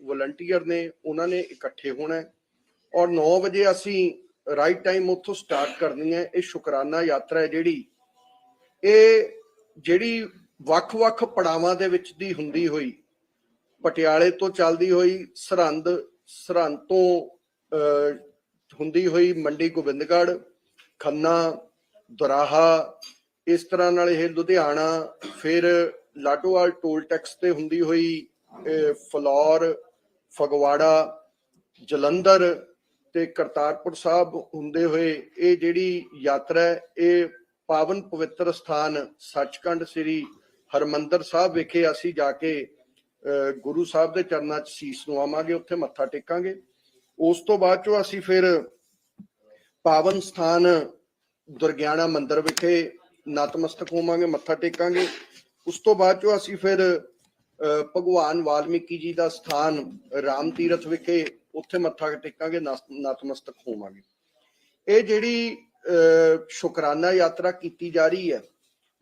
Volunteer ਨੇ ਉਹਨਾਂ ਨੇ ਇਕੱਠੇ ਹੋਣਾ ਔਰ 9 ਵਜੇ ਅਸੀਂ ਰਾਈਟ ਟਾਈਮ ਉੱਥੋਂ ਸਟਾਰਟ ਕਰਨੀ ਹੈ। ਇਹ ਸ਼ੁਕਰਾਨਾ ਯਾਤਰਾ ਹੈ ਜਿਹੜੀ ਇਹ ਜਿਹੜੀ ਵੱਖ-ਵੱਖ ਪੜਾਵਾਂ ਦੇ ਵਿੱਚ ਦੀ ਹੁੰਦੀ ਹੋਈ ਪਟਿਆਲੇ ਤੋਂ ਚੱਲਦੀ ਹੋਈ ਸਰਹੰਦ ਸਰਹੰਦ ਤੋਂ ਅਹ, ਹੁੰਦੀ ਹੋਈ ਮੰਡੀ ਗੋਬਿੰਦਗੜ੍ਹ ਖੰਨਾ ਦੁਰਾਹਾ ਇਸ ਤਰ੍ਹਾਂ ਨਾਲ ਇਹ ਲੁਧਿਆਣਾ ਫਿਰ ਲਾਟੋਵਾਲ ਟੋਲ ਟੈਕਸ ਤੇ ਹੁੰਦੀ ਹੋਈ ਫਲੌਰ ਫਗਵਾੜਾ ਜਲੰਧਰ ਤੇ ਕਰਤਾਰਪੁਰ ਸਾਹਿਬ ਹੁੰਦੇ ਹੋਏ ਇਹ ਜਿਹੜੀ ਯਾਤਰਾ ਇਹ ਪਾਵਨ ਪਵਿੱਤਰ ਸਥਾਨ ਸੱਚਖੰਡ ਸ੍ਰੀ ਹਰਮੰਦਰ ਸਾਹਿਬ ਵਿਖੇ ਅਸੀਂ ਜਾ ਕੇ ਅਹ, ਗੁਰੂ ਸਾਹਿਬ ਦੇ ਚਰਨਾਂ 'ਚ ਸੀਸ ਨਵਾਵਾਂਗੇ ਉੱਥੇ ਮੱਥਾ ਟੇਕਾਂਗੇ। ਉਸ ਤੋਂ ਬਾਅਦ ਚੋਂ ਅਸੀਂ ਫਿਰ ਪਾਵਨ ਸਥਾਨ ਦੁਰਗਿਆਣਾ ਮੰਦਿਰ ਵਿਖੇ ਨਤਮਸਤਕ ਹੋਵਾਂਗੇ ਮੱਥਾ ਟੇਕਾਂਗੇ। ਉਸ ਤੋਂ ਬਾਅਦ ਚੋਂ ਅਸੀਂ ਫਿਰ ਭਗਵਾਨ ਵਾਲਮੀਕੀ ਜੀ ਦਾ ਸਥਾਨ ਰਾਮ ਤੀਰਥ ਵਿਖੇ ਉੱਥੇ ਮੱਥਾ ਟੇਕਾਂਗੇ ਨਸ- ਨਤਮਸਤਕ ਹੋਵਾਂਗੇ। ਇਹ ਜਿਹੜੀ ਅਹ, ਸ਼ੁਕਰਾਨਾ ਯਾਤਰਾ ਕੀਤੀ ਜਾ ਰਹੀ ਹੈ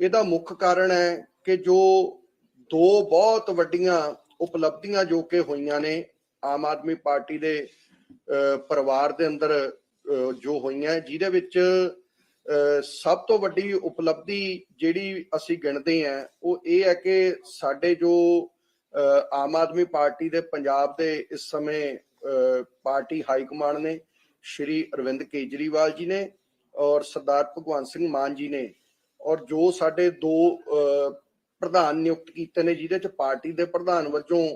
ਇਹਦਾ ਮੁੱਖ ਕਾਰਨ ਹੈ ਕਿ ਜੋ ਦੋ ਬਹੁਤ ਵੱਡੀਆਂ ਉਪਲਬਧੀਆਂ ਜੋ ਕਿ ਹੋਈਆਂ ਨੇ ਆਮ ਆਦਮੀ ਪਾਰਟੀ ਦੇ ਅਹ, ਪਰਿਵਾਰ ਦੇ ਅੰਦਰ ਅਹ, ਜੋ ਹੋਈਆਂ ਜਿਹਦੇ ਵਿੱਚ ਅਹ, ਸਭ ਤੋਂ ਵੱਡੀ ਉਪਲਬਧੀ ਜਿਹੜੀ ਅਸੀਂ ਗਿਣਦੇ ਹਾਂ ਉਹ ਇਹ ਹੈ ਕਿ ਸਾਡੇ ਜੋ ਆਮ ਆਦਮੀ ਪਾਰਟੀ ਦੇ ਪੰਜਾਬ ਦੇ ਇਸ ਸਮੇਂ ਪਾਰਟੀ ਹਾਈ ਕਮਾਂਡ ਨੇ ਸ਼੍ਰੀ ਅਰਵਿੰਦ ਕੇਜਰੀਵਾਲ ਜੀ ਨੇ ਔਰ ਸਰਦਾਰ ਭਗਵੰਤ ਸਿੰਘ ਮਾਨ ਜੀ ਨੇ ਔਰ ਜੋ ਸਾਡੇ ਦੋ ਪ੍ਰਧਾਨ ਨਿਯੁਕਤ ਕੀਤੇ ਨੇ ਜਿਹਦੇ ਚ ਪਾਰਟੀ ਦੇ ਪ੍ਰਧਾਨ ਵਜੋਂ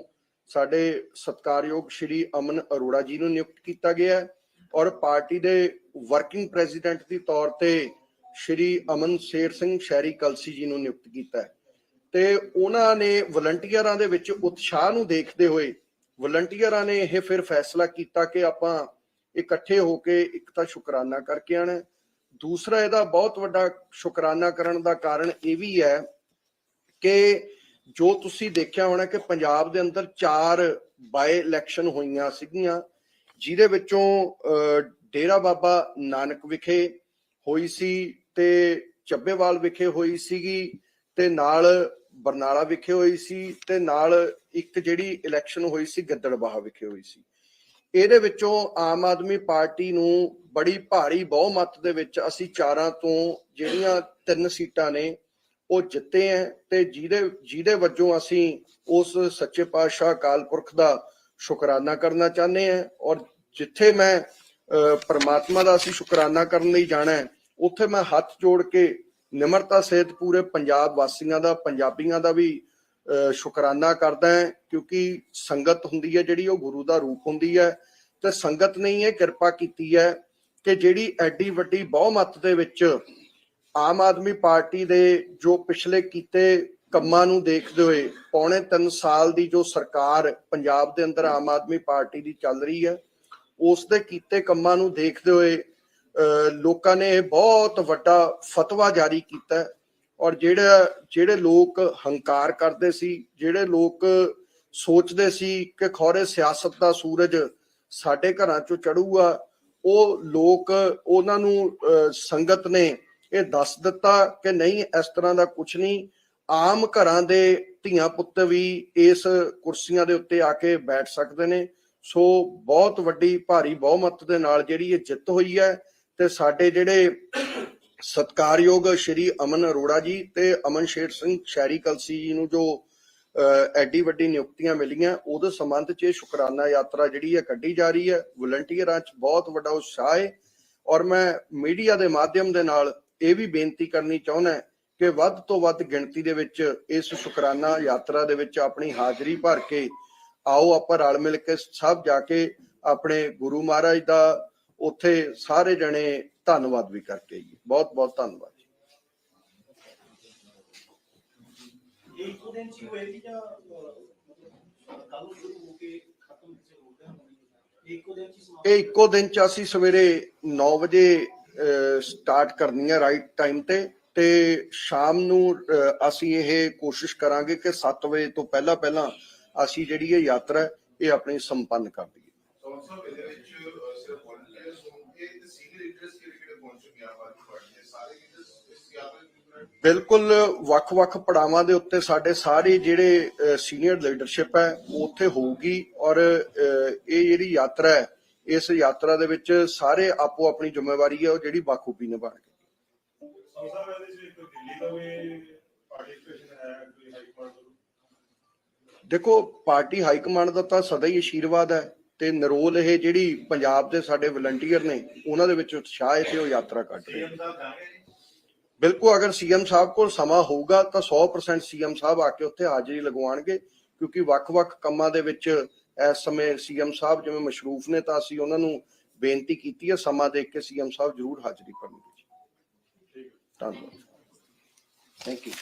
ਸਾਡੇ ਸਤਕਾਰਯੋਗ ਸ਼੍ਰੀ ਅਮਨ ਅਰੋੜਾ ਜੀ ਨੂੰ ਨਿਯੁਕਤ ਕੀਤਾ ਗਿਆ ਔਰ ਪਾਰਟੀ ਦੇ ਵਰਕਿੰਗ ਪ੍ਰੈਜ਼ੀਡੈਂਟ ਦੀ ਤੌਰ ਤੇ ਸ਼੍ਰੀ ਅਮਨ ਸ਼ੇਰ ਸਿੰਘ ਸ਼ਹਿਰੀ ਕਲਸੀ ਜੀ ਨੂੰ ਨਿਯੁਕਤ ਕੀਤਾ ਹੈ। ਤੇ ਉਹਨਾਂ ਨੇ ਵਲੰਟੀਅਰਾਂ ਦੇ ਵਿੱਚ ਉਤਸ਼ਾਹ ਨੂੰ ਦੇਖਦੇ ਹੋਏ ਵਲੰਟੀਅਰਾਂ ਨੇ ਇਹ ਫਿਰ ਫੈਸਲਾ ਕੀਤਾ ਕਿ ਆਪਾਂ ਇਕੱਠੇ ਹੋ ਕੇ ਇੱਕ ਤਾਂ ਸ਼ੁਕਰਾਨਾ ਕਰਕੇ ਆਣਾ ਦੂਸਰਾ ਇਹਦਾ ਬਹੁਤ ਵੱਡਾ ਸ਼ੁਕਰਾਨਾ ਕਰਨ ਦਾ ਕਾਰਨ ਇਹ ਵੀ ਹੈ ਕਿ ਜੋ ਤੁਸੀਂ ਦੇਖਿਆ ਹੋਣਾ ਕਿ ਪੰਜਾਬ ਦੇ ਅੰਦਰ ਚਾਰ ਬਾਈ ਇਲੈਕਸ਼ਨ ਹੋਈਆਂ ਸੀਗੀਆਂ ਜਿਹਦੇ ਵਿੱਚੋਂ ਅਹ, ਡੇਰਾ ਬਾਬਾ ਨਾਨਕ ਵਿਖੇ ਹੋਈ ਸੀ ਤੇ ਚੱਬੇਵਾਲ ਵਿਖੇ ਹੋਈ ਸੀਗੀ ਤੇ ਨਾਲ ਬਰਨਾਲਾ ਵਿਖੇ ਹੋਈ ਸੀ ਤੇ ਨਾਲ ਇੱਕ ਜਿਹੜੀ ਇਲੈਕਸ਼ਨ ਹੋਈ ਸੀ ਗਿੱਦੜਬਾਹਾ ਵਿਖੇ ਹੋਈ ਸੀ। ਇਹਦੇ ਵਿੱਚੋਂ ਆਮ ਆਦਮੀ ਪਾਰਟੀ ਨੂੰ ਬੜੀ ਭਾਰੀ ਬਹੁਮਤ ਦੇ ਵਿੱਚ ਅਸੀਂ ਚਾਰਾਂ ਤੋਂ ਜਿਹੜੀਆਂ ਤਿੰਨ ਸੀਟਾਂ ਨੇ ਉਹ ਜਿੱਤੇ ਹੈ ਤੇ ਜਿਹਦੇ ਜਿਹਦੇ ਵਜੋਂ ਅਸੀਂ ਉਸ ਸੱਚੇ ਪਾਤਸ਼ਾਹ ਅਕਾਲ ਪੁਰਖ ਦਾ ਸ਼ੁਕਰਾਨਾ ਕਰਨਾ ਚਾਹੁੰਦੇ ਹਾਂ ਔਰ ਜਿੱਥੇ ਮੈਂ ਅਹ, ਪ੍ਰਮਾਤਮਾ ਦਾ ਅਸੀਂ ਸ਼ੁਕਰਾਨਾ ਕਰਨ ਲਈ ਜਾਣਾ ਹੈ ਉੱਥੇ ਮੈਂ ਹੱਥ ਜੋੜ ਕੇ ਨਿਮਰਤਾ ਸਹਿਤ ਪੂਰੇ ਪੰਜਾਬ ਵਾਸੀਆਂ ਦਾ ਪੰਜਾਬੀਆਂ ਦਾ ਵੀ ਅਹ, ਸ਼ੁਕਰਾਨਾ ਕਰਦਾ ਹਾਂ ਕਿਉਂਕਿ ਸੰਗਤ ਹੁੰਦੀ ਹੈ ਜਿਹੜੀ ਉਹ ਗੁਰੂ ਦਾ ਰੂਪ ਹੁੰਦੀ ਹੈ ਤੇ ਸੰਗਤ ਨੇ ਹੀ ਇਹ ਕਿਰਪਾ ਕੀਤੀ ਹੈ ਕਿ ਜਿਹੜੀ ਐਡੀ ਵੱਡੀ ਬਹੁਮਤ ਦੇ ਵਿੱਚ ਆਮ ਆਦਮੀ ਪਾਰਟੀ ਦੇ ਜੋ ਪਿਛਲੇ ਕੀਤੇ ਕੰਮਾਂ ਨੂੰ ਦੇਖਦੇ ਹੋਏ ਪੌਣੇ 3 ਸਾਲ ਦੀ ਜੋ ਸਰਕਾਰ ਪੰਜਾਬ ਦੇ ਅੰਦਰ ਆਮ ਆਦਮੀ ਪਾਰਟੀ ਦੀ ਚੱਲ ਰਹੀ ਹੈ ਉਸ ਦੇ ਕੀਤੇ ਕੰਮਾਂ ਨੂੰ ਦੇਖਦੇ ਹੋਏ ਲੋਕਾਂ ਨੇ ਇਹ ਬਹੁਤ ਵੱਡਾ ਫਤਵਾ ਜਾਰੀ ਕੀਤਾ ਔਰ ਜਿਹੜਾ ਜਿਹੜੇ ਲੋਕ ਹੰਕਾਰ ਕਰਦੇ ਸੀ ਜਿਹੜੇ ਲੋਕ ਸੋਚਦੇ ਸੀ ਕਿ ਖੌਰੇ ਸਿਆਸਤ ਦਾ ਸੂਰਜ ਸਾਡੇ ਘਰਾਂ ਚੋਂ ਚੜੂਗਾ ਉਹ ਲੋਕ ਉਹਨਾਂ ਨੂੰ ਅਹ, ਸੰਗਤ ਨੇ ਇਹ ਦੱਸ ਦਿੱਤਾ ਕਿ ਨਹੀਂ ਇਸ ਤਰ੍ਹਾਂ ਦਾ ਕੁਝ ਨਹੀਂ। ਆਮ ਘਰਾਂ ਦੇ ਧੀਆਂ ਪੁੱਤ ਵੀ ਇਸ ਕੁਰਸੀਆਂ ਦੇ ਉੱਤੇ ਆ ਕੇ ਬੈਠ ਸਕਦੇ ਨੇ। ਸੋ ਬਹੁਤ ਵੱਡੀ ਭਾਰੀ ਬਹੁਮਤ ਦੇ ਨਾਲ ਜਿਹੜੀ ਇਹ ਜਿੱਤ ਹੋਈ ਹੈ ਤੇ ਸਾਡੇ ਜਿਹੜੇ ਸਤਕਾਰਯੋਗ ਸ਼੍ਰੀ ਅਮਨ ਅਰੋੜਾ ਜੀ ਤੇ ਅਮਨ ਸ਼ੇਰ ਸਿੰਘ ਸ਼ਹਿਰੀ ਕਲਸੀ ਜੀ ਨੂੰ ਜੋ ਅਹ, ਐਡੀ ਵੱਡੀ ਨਿਯੁਕਤੀਆਂ ਮਿਲੀਆਂ ਉਹਦੇ ਸੰਬੰਧ 'ਚ ਇਹ ਸ਼ੁਕਰਾਨਾ ਯਾਤਰਾ ਜਿਹੜੀ ਹੈ ਕੱਢੀ ਜਾ ਰਹੀ ਹੈ। ਵਲੰਟੀਅਰਾਂ 'ਚ ਬਹੁਤ ਵੱਡਾ ਉਤਸ਼ਾਹ ਹੈ ਔਰ ਮੈਂ ਮੀਡੀਆ ਦੇ ਮਾਧਿਅਮ ਦੇ ਨਾਲ ਇਹ ਵੀ ਬੇਨਤੀ ਕਰਨੀ ਚਾਹੁੰਦਾ ਕਿ ਵੱਧ ਤੋਂ ਵੱਧ ਗਿਣਤੀ ਦੇ ਵਿੱਚ ਇਸ ਸ਼ੁਕਰਾਨਾ ਯਾਤਰਾ ਦੇ ਵਿੱਚ ਆਪਣੀ ਹਾਜ਼ਰੀ ਭਰ ਕੇ ਆਓ ਆਪਾਂ ਰਲ ਮਿਲ ਕੇ ਸਭ ਜਾ ਕੇ ਆਪਣੇ ਗੁਰੂ ਮਹਾਰਾਜ ਦਾ ਉੱਥੇ ਸਾਰੇ ਜਣੇ ਧੰਨਵਾਦ ਵੀ ਕਰਕੇ ਆਈਏ। ਬਹੁਤ ਬਹੁਤ ਧੰਨਵਾਦ ਜੀ। ਇਹ ਇੱਕੋ ਦਿਨ ਚ ਜਾਂ ਅਸੀਂ ਸਵੇਰੇ 9 ਵਜੇ ਸਟਾਰਟ ਕਰਨੀ ਹੈ ਰਾਈਟ ਟਾਈਮ ਤੇ ਤੇ ਸ਼ਾਮ ਨੂੰ ਅਸੀਂ ਇਹ ਕੋਸ਼ਿਸ਼ ਕਰਾਂਗੇ ਕਿ 7 ਵਜੇ ਤੋਂ ਪਹਿਲਾਂ ਪਹਿਲਾਂ ਅਸੀਂ ਜਿਹੜੀ ਇਹ ਯਾਤਰਾ ਇਹ ਆਪਣੀ ਸੰਪੰਨ ਕਰ ਦਈਏ ਸੋ ਸਭ ਇਹਦੇ ਵਿੱਚ ਅਹ, ਸਿਰਫ ਵੋਲੰਟੀਅਰਸ ਹੋਣਗੇ ਤੇ ਸੀਨੀਅਰ ਲੀਡਰਸ ਕਿਹੜੇ ਕਿਹੜੇ ਪਹੁੰਚ ਚੁੱਕੇ ਆ ਬਾਕੀ ਪਾਰਟੀ ਦੇ ਸਾਰੇ ਲੀਡਰਸ ਇਸ ਯਾਤਰਾ ਬਿਲਕੁਲ ਵੱਖ-ਵੱਖ ਪੜਾਵਾਂ ਦੇ ਉੱਤੇ ਸਾਡੇ ਸਾਰੇ ਜਿਹੜੇ ਸੀਨੀਅਰ ਲੀਡਰਸ਼ਿਪ ਹੈ, ਉਹ ਉੱਥੇ ਹੋਊਗੀ ਔਰ ਇਹ ਜਿਹੜੀ ਯਾਤਰਾ ਹੈ, ਇਸ ਯਾਤਰਾ ਦੇ ਵਿੱਚ ਸਾਰੇ ਆਪੋ ਆਪਣੀ ਜ਼ਿੰਮੇਵਾਰੀ ਹੈ, ਉਹ ਜਿਹੜੀ ਬਾਖੂਬੀ ਨਿਭਾਣਗੇ ਦੇਖੋ, ਪਾਰਟੀ ਹਾਈ ਕਮਾਂਡ ਦਾ ਤਾਂ ਸਦਾ ਹੀ ਆਸ਼ੀਰਵਾਦ ਹੈ। ਤੇ ਨਰੋਲ ਇਹ ਜਿਹੜੀ ਪੰਜਾਬ ਦੇ ਸਾਡੇ ਵਲੰਟੀਅਰ ਨੇ, ਉਹਨਾਂ ਦੇ ਵਿੱਚ ਉਤਸ਼ਾਹ ਹੈ ਤੇ ਉਹ ਯਾਤਰਾ ਕੱਢ ਰਹੇ ਬਿਲਕੁਲ, ਅਗਰ ਸੀਐਮ ਸਾਹਿਬ ਕੋਲ ਸਮਾਂ ਹੋਊਗਾ ਤਾਂ 100% ਸੀਐਮ ਸਾਹਿਬ ਆ ਕੇ ਉੱਥੇ ਹਾਜ਼ਰੀ ਲਗਵਾਉਣਗੇ, ਕਿਉਂਕਿ ਵੱਖ-ਵੱਖ ਕੰਮਾਂ ਦੇ ਵਿੱਚ ਇਸ ਸਮੇਂ ਸੀਐਮ ਸਾਹਿਬ ਜਿਵੇਂ ਮਸ਼ਰੂਫ ਨੇ ਤਾਂ ਅਸੀਂ ਉਹਨਾਂ ਨੂੰ ਬੇਨਤੀ ਕੀਤੀ ਹੈ, ਸਮਾਂ ਦੇਖ ਕੇ ਸੀਐਮ ਸਾਹਿਬ ਜ਼ਰੂਰ ਹਾਜ਼ਰੀ ਕਰਨਗੇ ਧੰਨਵਾਦ। Thank you